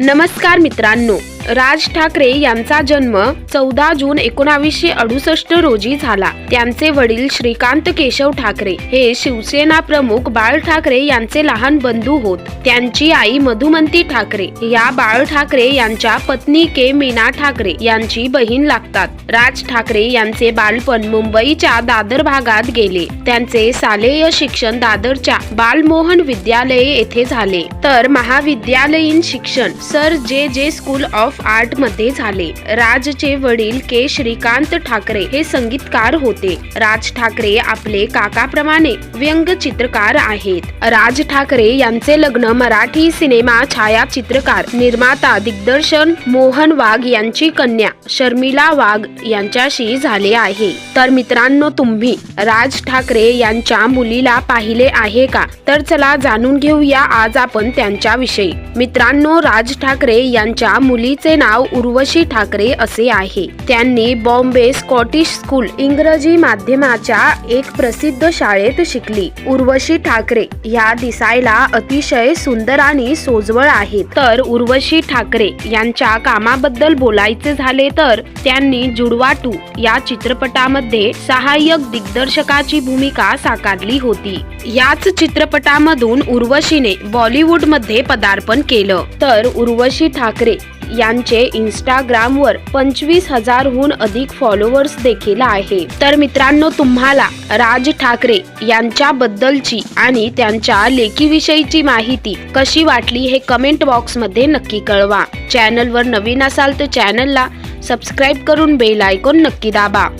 नमस्कार मित्रांनो. राज ठाकरे यांचा जन्म चौदा जून एकोणावीसशे अडुसष्ट रोजी झाला. त्यांचे वडील श्रीकांत केशव ठाकरे हे शिवसेना प्रमुख बाळ ठाकरे यांचे लहान बंधू होत. त्यांची आई मधुमंती ठाकरे. या बाळ ठाकरे यांच्या पत्नी के. मीना ठाकरे यांची बहीण लागतात. राज ठाकरे यांचे बालपण मुंबईच्या दादर भागात गेले. त्यांचे शालेय शिक्षण दादरच्या बालमोहन विद्यालय येथे झाले. तर महाविद्यालयीन शिक्षण सर जे. जे. स्कूल ऑफ आर्टमध्ये झाले. राजचे वडील के. श्रीकांत ठाकरे हे संगीतकार होते. राज ठाकरे आपले काकाप्रमाणे व्यंगचित्रकार आहेत. राज ठाकरे यांचे लग्न मराठी सिनेमा छायाचित्रकार निर्माता दिग्दर्शन मोहन वाघ यांची कन्या शर्मिला वाघ यांच्याशी झाले आहे. तर मित्रांनो तुम्ही राज ठाकरे यांच्या मुलीला पाहिले आहे का? तर चला जाणून घेऊया आज आपण त्यांच्याविषयी. मित्रांनो राज ठाकरे यांच्या मुलीचे नाव उर्वशी ठाकरे असे आहे. त्यांनी बॉम्बे स्कॉटिश स्कूल इंग्रजी माध्यमाच्या एक प्रसिद्ध शाळेत शिकली. उर्वशी ठाकरे ह्या दिसायला अतिशय सुंदर आणि सोजवळ आहेत. तर उर्वशी ठाकरे यांच्या कामाबद्दल बोलायचे झाले तर त्यांनी जुडवा टू या चित्रपटामध्ये सहाय्यक दिग्दर्शकाची भूमिका साकारली होती. याच चित्रपटामधून उर्वशीने बॉलिवूडमध्ये पदार्पण केलं. तर उर्वशी ठाकरे यांचे इंस्टाग्रामवर पंचवीस हजारहून अधिक फॉलोअर्स देखील आहे. तर मित्रांनो तुम्हाला राज ठाकरे यांच्याबद्दलची आणि त्यांच्या लेखीविषयीची माहिती कशी वाटली हे कमेंट बॉक्समध्ये नक्की कळवा. चॅनलवर नवीन असाल तर चॅनलला सबस्क्राईब करून बेल आयकॉन नक्की दाबा.